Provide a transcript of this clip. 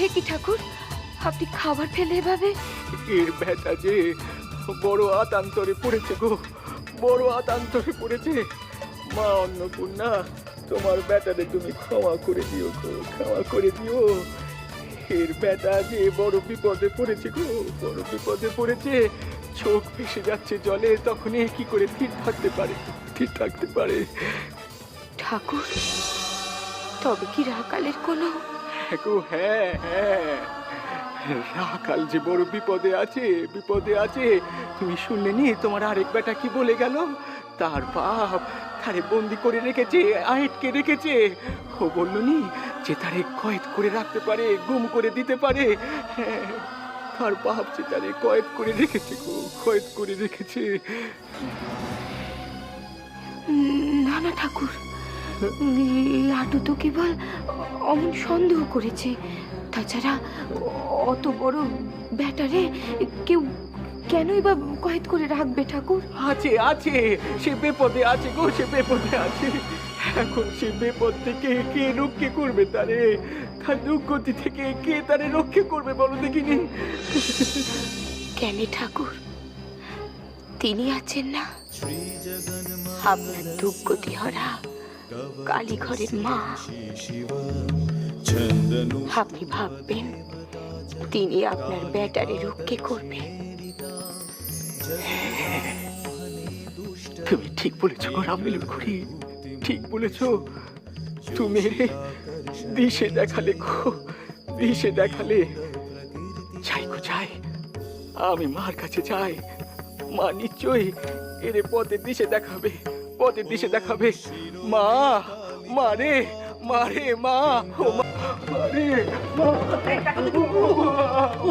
হে কি ঠাকুর? আপনি খাবার ফেলে এভাবে? এর ব্যাটা যে বড় আতান্তরে পড়েছে গো বড় আতান্তরে পড়েছে। মা অন্নপূর্ণা তোমার ব্যাটারে তুমি ক্ষমা করে দিও গো ক্ষমা করে দিও। এর ব্যাটা যে বড় বিপদে পড়েছে গো বড় বিপদে পড়েছে। চোখ ভেসে যাচ্ছে জলে তখন এ কি করে স্থির থাকতে পারে? স্থির থাকতে পারে। ঠাকুর তবে কি রাকালের কোনো হ্যাঁ হ্যাঁ। হ্যাঁ রাখাল যে বড় বিপদে আছে বিপদে আছে। তুমি শুনলে নি তোমার আরেক বেটা কি বলে গেল? তার বাপ তারে বন্দি করে রেখেছে আটকে রেখেছে। ও বলল নি যে তারে কয়েদ করে রাখতে পারে গুম করে দিতে পারে। হ্যাঁ, তার বাপ যে তারে কয়েদ করে রেখেছে গো কয়েদ করে রেখেছে। না না ঠাকুর লাটু তো কেবল অমন সন্দেহ করেছে। তাছাড়া অত বড় ব্যাটারে কেউ কেনই বা কয়েদ করে রাখবে ঠাকুর? আছে আছে সে বিপদে আছে গো সে বিপদে আছে। এখন সে বিপদ থেকে কে রক্ষে করবে তারে? তার দুর্গতি থেকে কে তারে রক্ষে করবে বলো দেখিনি? কেন ঠাকুর? তিনি আছেন না? আপনার দুর্গতি হরা কালীঘরের মা। আপনি ভাববেন, তিনি আপনার ব্যাটারে রক্ষে করবেন তুমি ঠিক বলেছ গো রামিল ঘুরি ঠিক বলেছ। তুমি দিশে দেখালে গো, দিশে দেখালে। যাই গো, যাই, আমি মার কাছে যাই। মা নিশ্চয়ই এরে পথের দিশে দেখাবে। পথের দিশে দেখাবে। মা মারে মারে মা ও মা মা রে মা ও